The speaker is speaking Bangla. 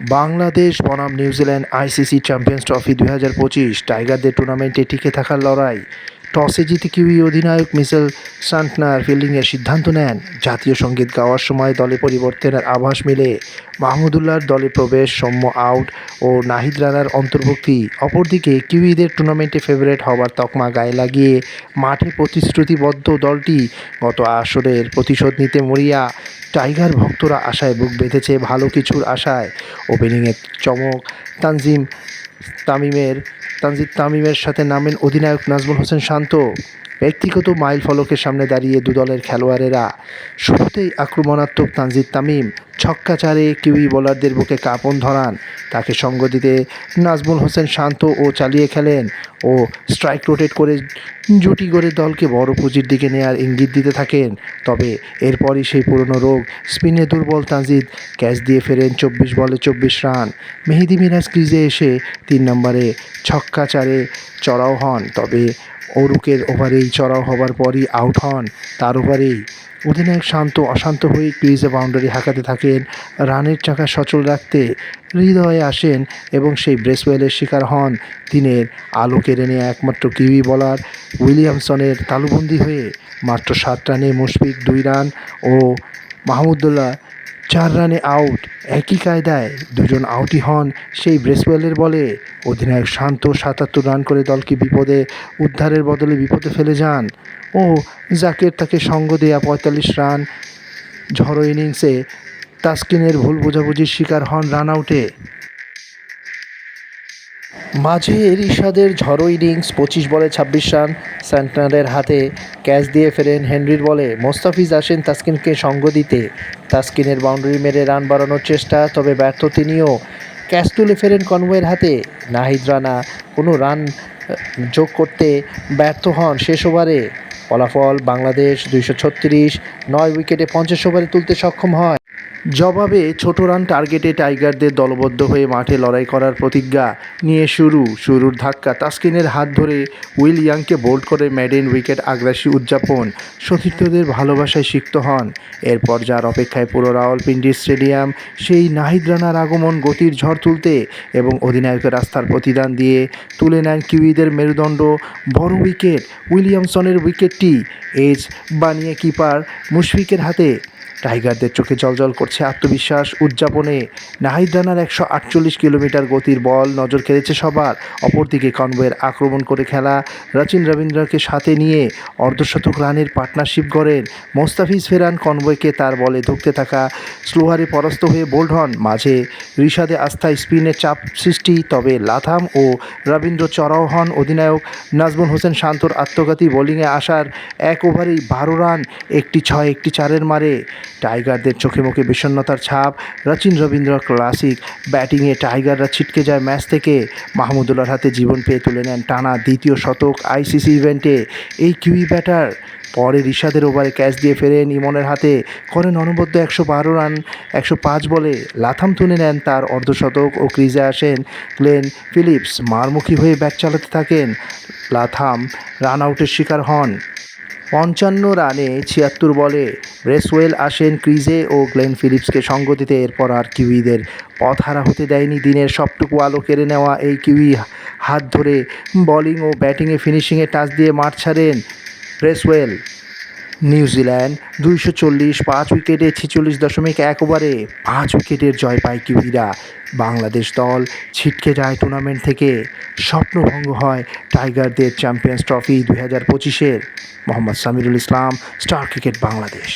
বাংলাদেশ বনাম নিউজিল্যান্ড আইসিসি চ্যাম্পিয়ন্স ট্রফি দুই পঁচিশ টাইগারদের টুর্নামেন্টে টিকে থাকার লড়াই। টসে জিতে কিউই অধিনায়ক মিসেল সান্টনার ফিল্ডিংয়ের সিদ্ধান্ত নেন। জাতীয় সংগীত গাওয়ার সময় দলে পরিবর্তনের আভাস মিলে। মাহমুদুল্লাহর দলে প্রবেশ, সৌম্য আউট ও নাহিদ রানার অন্তর্ভুক্তি। অপরদিকে, কিউইদের টুর্নামেন্টে ফেভারিট হওয়ার তকমা গায়ে লাগিয়ে মাঠে প্রতিশ্রুতিবদ্ধ দলটি গত আসরের প্রতিশোধ নিতে মরিয়া টাইগার ভক্তরা আশায় বুক বেঁধেছে ভালো কিছুর আশায়। ওপেনিংয়ের চমক, তানজিম তামিমের তানজিম তামিমের সাথে নামেন অধিনায়ক নাজমুল হোসেন শান্ত। ব্যক্তিগত মাইল ফলকের সামনে দাঁড়িয়ে দুদলের খেলোয়াড়েরা শুরুতেই আক্রমণাত্মক তানজিদ তামিম, ছক্কা চারে কিউই বোলারদের বুকে কাঁপন ধরান। তাকে সঙ্গ দিতে নাজমুল হোসেন শান্ত ও চালিয়ে খেলেন ও স্ট্রাইক রোটেট করে জুটি গড়ে দলকে বড় পুঁজির দিকে নেয়ার ইঙ্গিত দিতে থাকেন। তবে এরপরই সেই পুরনো রোগ স্পিনে দুর্বল তানজিদ ক্যাচ দিয়ে ফেরেন চব্বিশ বলে চব্বিশ রান। মেহেদি মিরাজ ক্রিজে এসে তিন নম্বরে ছক্কা চারে চড়াও হন। তবে অরুকের ওভারেই চড়াও হবার পরই আউট হন। তার ওভারেই অধিনায়ক শান্ত, অশান্ত হয়ে ক্রিজে বাউন্ডারি হাঁকাতে থাকেন। রানের চাকা সচল রাখতে হৃদয়ে আসেন এবং সেই ব্রেসওয়েলের শিকার হন। দিনের আলো কেড়ে নিয়ে একমাত্র কিউই বলার উইলিয়ামসনের তালুবন্দি হয়ে মাত্র সাত রানে মুশফিক দুই রান ও মাহমুদুল্লাহ চার রানে আউট, একই কায়দায় দুজন আউটই হন। সেই ব্রেসওয়েলের বলে অধিনায়ক শান্ত সাতাত্তর রান করে দলকে বিপদে, উদ্ধারের বদলে বিপদে ফেলে যান। ও জাকের তাকে সঙ্গ দেয়া পঁয়তাল্লিশ রান, ঝড়ো ইনিংসে তাসকিনের ভুল বোঝাবুঝির শিকার হন রান আউটে। মাঝে রিশাদের ঝড়ো ইনিংস, পঁচিশ বলে ছাব্বিশ রান, স্যান্টনারের হাতে ক্যাচ দিয়ে ফেরেন হেনরির বলে। মোস্তাফিজ আসেন তাসকিনকে সঙ্গ দিতে। তাসকিনের বাউন্ডারি মেরে রান বাড়ানোর চেষ্টা, তবে ব্যর্থ তিনিও। ক্যাচ তুলে ফেরেন কনওয়ের হাতে। নাহিদ রানা কোনো রান যোগ করতে ব্যর্থ হন শেষ ওভারে। ফলাফল বাংলাদেশ দুইশো ছত্রিশ, নয় উইকেটে পঞ্চাশ ওভারে তুলতে সক্ষম হয়। জবাবে ছোট রান টার্গেটে টাইগারদের দলবদ্ধ হয়ে মাঠে লড়াই করার প্রতিজ্ঞা নিয়ে শুরু, শুরুর ধাক্কা। তাসকিনের হাত ধরে উইল ইয়াংকে বোল্ড করে ম্যাডেন উইকেট আগ্রাসী উদযাপন। সতীর্থদের ভালোবাসায় সিক্ত হন। এরপর যার অপেক্ষায় পুরো রাওয়ালপিন্ডি স্টেডিয়াম, সেই নাহিদ রানার আগমন গতির ঝড় তুলতে এবং অধিনায়কের আস্থার প্রতিদান দিয়ে তুলে নেন কিউইদের মেরুদণ্ড। বড় উইকেট, উইলিয়ামসনের উইকেটটি এজ বানিয়ে কিপার মুশফিকের হাতে টাইগারদের চোখে জলজল করছে আত্মবিশ্বাস। উদযাপনে নাহিদ রানার একশো আটচল্লিশ কিলোমিটার গতির বল নজর কেড়েছে সবার। অপরদিকে কনভয়ের আক্রমণ করে খেলা। রচিন রবীন্দ্রকে সাথে নিয়ে অর্ধশতক রানের পার্টনারশিপ গড়েন। মোস্তাফিজ ফেরান কনভয়কে তার বলে ধুঁকতে থাকা স্লোহারে পরাস্ত হয়ে বোল্ড হন। মাঝে ঋষাদে আস্থায় স্পিনে চাপ সৃষ্টি, তবে লাথাম ও রবীন্দ্র চড়াও হন অধিনায়ক। নাজমুল হোসেন শান্তর আত্মঘাতী বোলিংয়ে আসার এক ওভারেই বারো রান, একটি ছয়, একটি চারের মারে। টাইগারদের চোখে মুখে বিষণ্ণতার ছাপ, রচিন রবীন্দ্র ক্লাসিক, ব্যাটিংয়ে টাইগাররা ছিটকে যায় ম্যাচ থেকে। মাহমুদুল্লাহর হাতে জীবন পেয়ে তুলে নেন টানা দ্বিতীয় শতক আইসিসি ইভেন্টে। এই কিউই ব্যাটার পরে ঋষাদের ওভারে ক্যাচ দিয়ে ফেরেন ইমনের হাতে, করেন অনবদ্য একশো বারো রান, একশো পাঁচ বলে লাথাম তুলে নেন তার অর্ধশতক ও ক্রিজে আসেন গ্লেন ফিলিপস। মারমুখী হয়ে ব্যাট চালাতে থাকেন লাথাম, রান আউটের শিকার হন। পঞ্চান্ন রানে ছিয়াত্তর বলে রেসওয়েল আসেন ক্রিজে ও গ্লেন ফিলিপসকে সঙ্গ দিতে, এরপর আর কিউইদের পথ হারা হতে দেয়নি দিনের সবটুকু আলো কেড়ে নেওয়া এই কিউই। হাত ধরে বলিং ও ব্যাটিংয়ে ফিনিশিংয়ে টাচ দিয়ে মাঠ ছাড়েন রেসওয়েল। নিউজিল্যান্ড দুইশো চল্লিশ, পাঁচ উইকেটে ছেচল্লিশ দশমিক এক ওভারে। পাঁচ উইকেটের জয় পায় কিউইরা বাংলাদেশ দল ছিটকে যায় টুর্নামেন্ট থেকে। স্বপ্নভঙ্গ হয় টাইগারদের চ্যাম্পিয়ন্স ট্রফি দুই হাজার পঁচিশের। Mohammad Samirul Islam, star cricket Bangladesh.